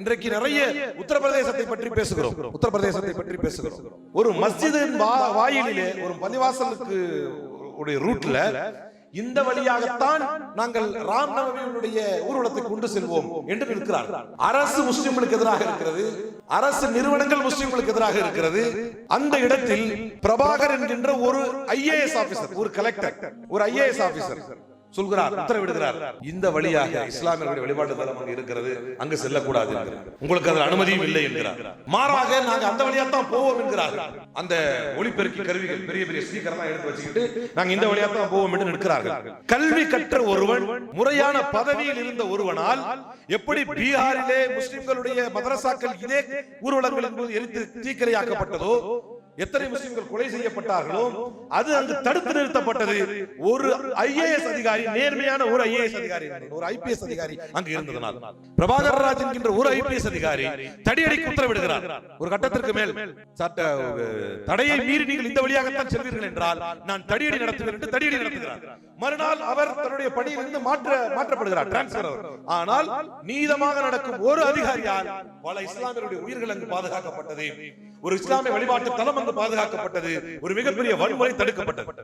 இன்றைக்கு நிறைய உத்தரப்பிரதேசத்தை பற்றி பேசுகிறோம். உத்தரப்பிரதேசத்தை பற்றி பேசுகிறோம். ஒரு மஸ்ஜிதின் வாயிலே ஒரு பள்ளிவாசலுக்கு உடைய ரூட்ல இந்த வழியாகத்தான் நாங்கள் ராம் நவமியினுடைய ஊர்வலத்தை கொண்டு செல்வோம் என்று நிற்கிறார்கள். அரசு முஸ்லிம்களுக்கு எதிராக இருக்கிறது. அரசு நிறுவனங்கள் முஸ்லிம்களுக்கு எதிராக இருக்கிறது. அந்த இடத்தில் பிரபாகர் என்கின்ற ஒரு ஐஏஎஸ் ஆபீசர் ஒரு கலெக்டர் ஒரு ஐஏஎஸ் ஆபீசர் சொல்கிறார் உத்தரவிடுகிறார். இந்த வழியாக இஸ்லாமியர்களுடைய வழிபாட்டு தலம் அங்கு இருக்கிறது. அங்கு செல்லக்கூடாது உங்களுக்கு அதில் அனுமதியும் இல்லை என்கிறார். மாறாக நாங்க அந்த வழியா தான் போவோம் என்கிறார். அந்த ஒளிபெருக்கி கருவிகள் பெரிய பெரிய ஸ்பீக்கர் எல்லாம் எடுத்து வச்சுக்கிட்டு நாங்க இந்த வழியா தான் போவோம் என்று நிற்கிறார்கள். கல்வி கற்ற ஒருவன் முறையான பதவியில் இருந்த ஒருவனால் எப்படி பீகாரிலே முஸ்லிம்களுடைய மதரசாக்கள் இதே ஊர்வலங்களின் போது எரித்து தீக்கிரையாக்கப்பட்டதோ எத்தனை முஸ்லிம்கள் கொலை செய்யப்பட்டார்களோ அது அங்கு தடுத்து நிறுத்தப்பட்டது. ஒரு ஐஏஎஸ் அதிகாரி நேர்மையான ஒரு ஐஏஎஸ் அதிகாரி. ஒரு ஐபிஎஸ் அதிகாரி அங்கு இருந்ததனால். பிரபாகர் ராஜ் என்கின்ற ஒரு ஐபிஎஸ் அதிகாரி தடியடிக்கு உத்தரவிடுகிறார் ஒரு கட்டத்திற்கு மேல். சட்ட தடையை மீறி நீங்கள் இந்த வழியாகத்தான் செல்வீர்கள் என்றால் நான் தடியடி நடத்துவேன் என்று தடியடி நடத்துகிறார். மறுநாள் அவர் தன்னுடைய பணியிலிருந்து மாற்ற மாற்றப்படுகிறார். டிரான்ஸ்பர் ஆனால் நீதமாக நடக்கும் ஒரு அதிகாரியால் பல இஸ்லாமியருடைய உயிர்கள் அங்கு பாதுகாக்கப்பட்டது. ஒரு இஸ்லாமிய வழிபாட்டு தளம் அங்கு பாதுகாக்கப்பட்டது. ஒரு மிகப்பெரிய வன்முறை தடுக்கப்பட்டது.